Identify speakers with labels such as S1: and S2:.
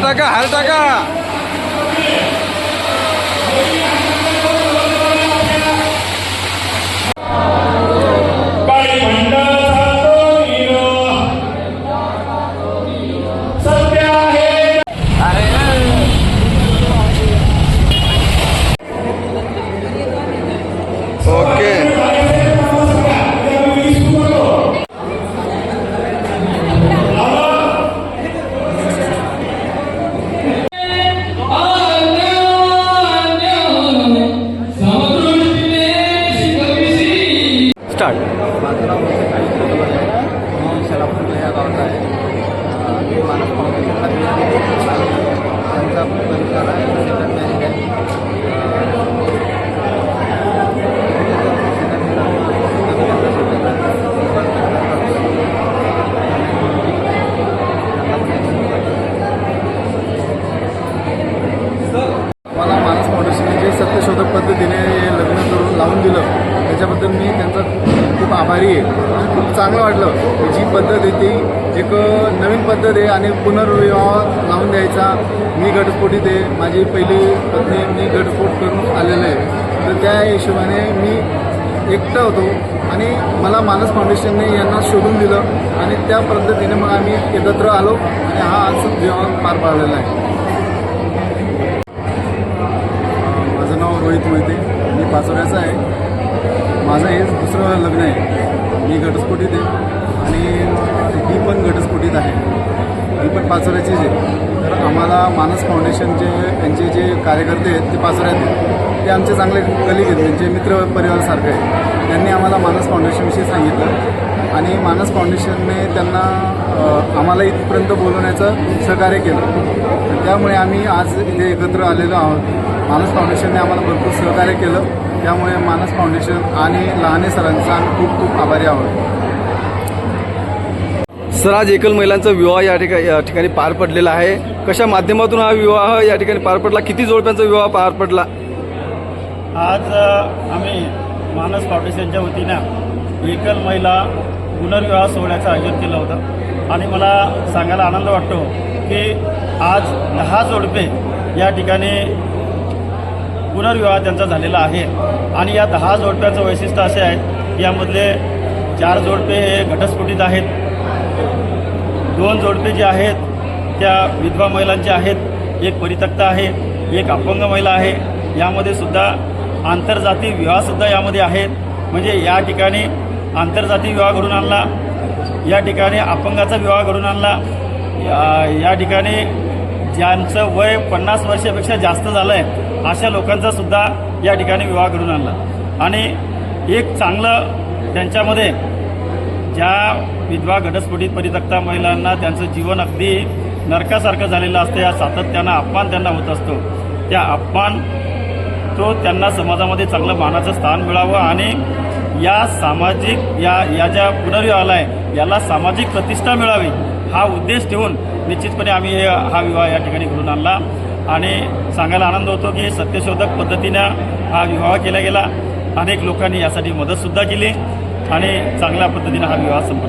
S1: Harta? जे सत्यशोधक पद्धतीने हे लग्न करून लावून दिलं त्याच्याबद्दल मी त्यांचा खूप आभारी आहे. आणि खूप चांगलं वाटलं. जी पद्धत आहे ती एक नवीन पद्धत आहे आणि पुनर्विवाह लावून द्यायचा. मी घटस्फोटीत आहे. माझी पहिली पत्नी मी घटस्फोट करून आलेलं आहे. तर त्या हिशोबाने मी एकटा होतो आणि मला मानस फाउंडेशनने यांना शोधून दिलं आणि त्या पद्धतीने मग आम्ही एकत्र आलो आणि हा आज विवाह पार पाडलेला आहे. माझं येते मी पाचोऱ्याचा आहे. माझं हे दुसरं लग्न आहे. मी घटस्फोटीत आहे. आणि ही पण घटस्फोटीत आहे. ही पण पाचोऱ्याचीच आहे. तर आम्हाला मानस फाउंडेशनचे यांचे जे कार्यकर्ते आहेत ते पाचोऱ्यात आहेत. ते आमचे चांगले कलिग आहेत. म्हणजे मित्र परिवारासारखे आहे त्यांनी आम्हाला मानस फाउंडेशनविषयी सांगितलं. आणि मानस फाउंडेशनने त्यांना आम्हाला इथपर्यंत बोलवण्याचं सहकार्य केलं. त्यामुळे आम्ही आज इथे एकत्र आलेलो आहोत. मानस फाउंडेशनने आम्हाला भरपूर सहकार्य केलं. त्यामुळे मानस फाउंडेशन आणि लहाने सरांचा आम्ही खूप खूप आभारी आहोत.
S2: सर आज एकल महिलांचा विवाह या ठिकाणी या ठिकाणी पार पडलेला आहे. कशा माध्यमातून हा विवाह या ठिकाणी पार पडला? किती जोडप्यांचा विवाह पार पडला?
S3: आज आम्ही मानस फाउंडेशनच्या वतीनं एकल महिला पुनर्विवाह सोहळ्याचं आयोजन केलं होतं. आणि मला सांगायला आनंद वाटतो की आज दहा जोडपे या ठिकाणी पुनर्विवाह त्यांचा झालेला आहे. आणि या दहा जोडप्याचं वैशिष्ट्य असे आहे की यामधले चार जोडपे हे घटस्फोटीत आहेत. दोन जोडपे जे आहेत त्या विधवा महिलांचे आहेत. एक परित्यक्त आहे एक अपंग महिला आहे. यामध्ये सुद्धा आंतरजातीय विवाहसुद्धा यामध्ये आहेत. म्हणजे या ठिकाणी आंतरजाती विवाह घडून आणला. या ठिकाणी अपंगाचा विवाह घडून आणला. या या ठिकाणी ज्यांचं वय पन्नास वर्षापेक्षा जास्त झालं आहे अशा लोकांचा सुद्धा या ठिकाणी विवाह घडून आणला. आणि एक चांगलं त्यांच्यामध्ये ज्या विधवा घटस्फोटीत परित्यक्ता महिलांना त्यांचं जीवन अगदी नरकासारखं झालेलं असतं या सातत्यानं अपमान त्यांना होत असतो. त्या अपमान तो त्यांना समाजामध्ये चांगलं मानाचं स्थान मिळावं आणि या सामाजिक या या ज्या पुनर्विवाहाला आहे याला सामाजिक प्रतिष्ठा मिळावी हा उद्देश ठेवून निश्चितपणे आम्ही हा विवाह या ठिकाणी घडून आणला. आणि सांगायला आनंद होतो की सत्यशोधक पद्धतीनं हा विवाह केला गेला. अनेक लोकांनी यासाठी मदतसुद्धा केली आणि चांगल्या पद्धतीनं हा विवाह संपला